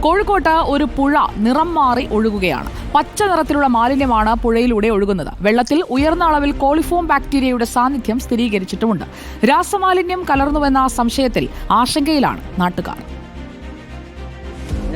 കോഴിക്കോട്ട് ഒരു പുഴ നിറം മാറി ഒഴുകുകയാണ്. പച്ച നിറത്തിലുള്ള മാലിന്യമാണ് പുഴയിലൂടെ ഒഴുകുന്നത്. വെള്ളത്തിൽ ഉയർന്ന അളവിൽ കോളിഫോം ബാക്ടീരിയയുടെ സാന്നിധ്യം സ്ഥിരീകരിച്ചിട്ടുമുണ്ട്. രാസമാലിന്യം കലർന്നുവെന്ന സംശയത്തിൽ ആശങ്കയിലാണ് നാട്ടുകാർ.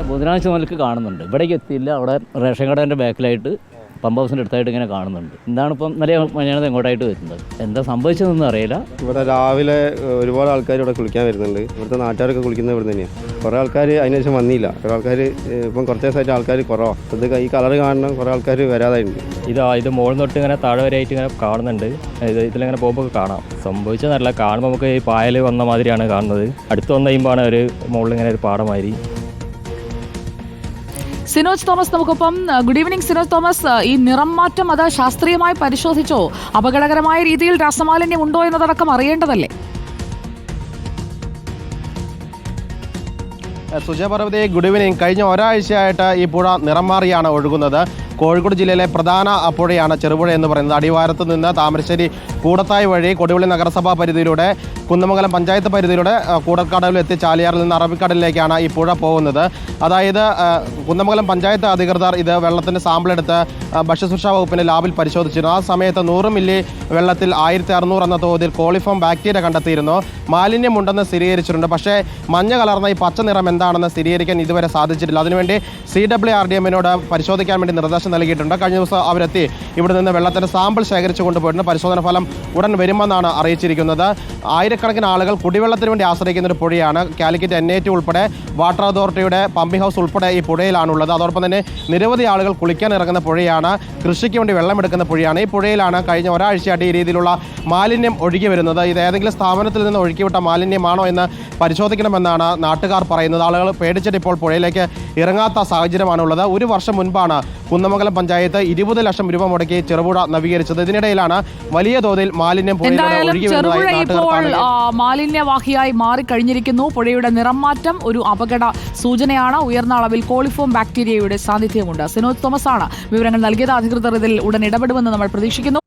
ബുധനാഴ്ച മുതൽക്ക് കാണുന്നുണ്ട്. ഇവിടേക്ക് എത്തിയില്ല. അവിടെ റേഷൻ കടേന്റെ ബാക്കിലായിട്ട് പമ്പ് ഹൗസിന്റെ അടുത്തായിട്ട് ഇങ്ങനെ കാണുന്നുണ്ട്. എന്താണ് ഇപ്പം നല്ല മഞ്ഞാണത് എങ്ങോട്ടായിട്ട് വരുന്നത്? എന്താ സംഭവിച്ചതെന്നൊന്നും അറിയില്ല. ഇവിടെ രാവിലെ ഒരുപാട് ആൾക്കാർ ഇവിടെ കുളിക്കാൻ വരുന്നുണ്ട്. ഇവിടുത്തെ നാട്ടുകാരൊക്കെ കുളിക്കുന്നത് ഇവിടെ തന്നെയാണ് കുറേ ആൾക്കാർ അതിനുശേഷം വന്നില്ല. കുറേ ആൾക്കാർ ഇപ്പം കുറച്ച് ദിവസമായിട്ട് ആൾക്കാർ കുറവാണ് ഇത് ഈ കളർ കാണണം കുറേ ആൾക്കാർ വരാതായിട്ടുണ്ട്. ഇതാ ഇത് മുകളിൽ തൊട്ട് ഇങ്ങനെ താഴെ വരെയായിട്ട് ഇങ്ങനെ കാണുന്നുണ്ട്. ഇത് ഇതിലിങ്ങനെ പോകുമ്പോൾ കാണാം. സംഭവിച്ചതല്ല കാണുമ്പോൾ നമുക്ക് ഈ പായൽ വന്ന മാതിരിയാണ് കാണുന്നത്. അടുത്ത് വന്നു കഴിയുമ്പോൾ ഒരു മുകളിൽ ഇങ്ങനെ ഒരു പാടമാതിരി സിനോജ് തോമസ് നമുക്കൊപ്പം. Good evening Sinoj Thomas. ഈ നിറം മാറ്റം അത് ശാസ്ത്രീയമായി പരിശോധിച്ചോ? അപകടകരമായ രീതിയിൽ രാസമാലിന്യം ഉണ്ടോ എന്നതടക്കം അറിയേണ്ടതല്ലേ? Sujaya Parvathy good evening. കഴിഞ്ഞ ഒരാഴ്ചയായിട്ട് ഈ പുഴ നിറം മാറിയാണ് ഒഴുകുന്നത്. കോഴിക്കോട് ജില്ലയിലെ പ്രധാന പുഴയാണ് ചെറുപുഴ എന്ന് പറയുന്നത്. അടിവാരത്ത് നിന്ന് താമരശ്ശേരി കൂടത്തായി വഴി കൊടിവള്ളി നഗരസഭാ പരിധിയിലൂടെ കുന്നമംഗലം പഞ്ചായത്ത് പരിധിയിലൂടെ കൂടക്കടവിൽ എത്തി ചാലിയാറിൽ നിന്ന് അറബിക്കടലിലേക്കാണ് ഈ പുഴ പോകുന്നത്. അതായത് കുന്നമംഗലം പഞ്ചായത്ത് അധികൃതർ ഇത് വെള്ളത്തിന്റെ സാമ്പിൾ എടുത്ത് ഭക്ഷ്യസുരക്ഷാ വകുപ്പിന്റെ ലാബിൽ പരിശോധിച്ചിരുന്നു. ആ സമയത്ത് നൂറ് മില്ലി വെള്ളത്തിൽ ആയിരത്തി അറുന്നൂറ് എന്ന തോതിൽ കോളിഫോം ബാക്ടീരിയ കണ്ടെത്തിയിരുന്നു. മാലിന്യമുണ്ടെന്ന് സ്ഥിരീകരിച്ചിട്ടുണ്ട്. പക്ഷേ മഞ്ഞ കലർന്ന ഈ പച്ച നിറം എന്താണെന്ന് സ്ഥിരീകരിക്കാൻ ഇതുവരെ സാധിച്ചിട്ടില്ല. അതിനുവേണ്ടി സി ഡബ്ല്യു ആർ ഡി എമ്മിനോട് പരിശോധിക്കാൻ വേണ്ടി നിർദ്ദേശം നൽകിയിട്ടുണ്ട്. കഴിഞ്ഞ ദിവസം അവരെത്തി. ഇവിടെ നിന്ന് വെള്ളത്തിന്റെ സാമ്പിൾ ശേഖരിച്ചു കൊണ്ടുപോയിട്ടുണ്ട്. പരിശോധന ഫലം ഉടൻ വരുമെന്നാണ് അറിയിച്ചിരിക്കുന്നത്. ആയിരക്കണക്കിന് ആളുകൾ കുടിവെള്ളത്തിന് വേണ്ടി ആശ്രയിക്കുന്ന ഒരു പുഴയാണ് കാലിക്കറ്റ് എൻ ഉൾപ്പെടെ വാട്ടർ അതോറിറ്റിയുടെ പമ്പിംഗ് ഹൗസ് ഉൾപ്പെടെ ഈ പുഴയിലാണുള്ളത്. അതോടൊപ്പം തന്നെ നിരവധി ആളുകൾ കുളിക്കാൻ ഇറങ്ങുന്ന പുഴയാണ് കൃഷിക്ക് വേണ്ടി വെള്ളമെടുക്കുന്ന പുഴയാണ്. ഈ പുഴയിലാണ് കഴിഞ്ഞ ഒരാഴ്ചയായിട്ട് ഈ രീതിയിലുള്ള മാലിന്യം ഒഴുകി വരുന്നത്. ഇത് ഏതെങ്കിലും സ്ഥാപനത്തിൽ നിന്ന് ഒഴുക്കിവിട്ട മാലിന്യമാണോ എന്ന് പരിശോധിക്കണമെന്നാണ് നാട്ടുകാർ പറയുന്നത്. ആളുകൾ പേടിച്ചിട്ട് ഇപ്പോൾ പുഴയിലേക്ക് ഇറങ്ങാത്ത സാഹചര്യമാണുള്ളത്. ഒരു വർഷം മുൻപാണ് കുന്നമംഗലം പഞ്ചായത്ത് ഇരുപത് ലക്ഷം രൂപ മുടക്കി ചെറുപുഴ നവീകരിച്ചത്. ഇതിനിടയിലാണ് വലിയ തോതിൽ മാലിന്യം ചെറുപുഴ ഇപ്പോൾ മാലിന്യവാഹിയായി മാറിക്കഴിഞ്ഞിരിക്കുന്നു. പുഴയുടെ നിറം മാറ്റം ഒരു അപകട സൂചനയാണ്. ഉയർന്ന അളവിൽ കോളിഫോം ബാക്ടീരിയയുടെ സാന്നിധ്യമുണ്ട്. സിനോജ് തോമസ് ആണ് വിവരങ്ങൾ നൽകിയത്. അധികൃതർ ഇതിൽ ഉടൻ ഇടപെടുമെന്ന് നമ്മൾ പ്രതീക്ഷിക്കുന്നു.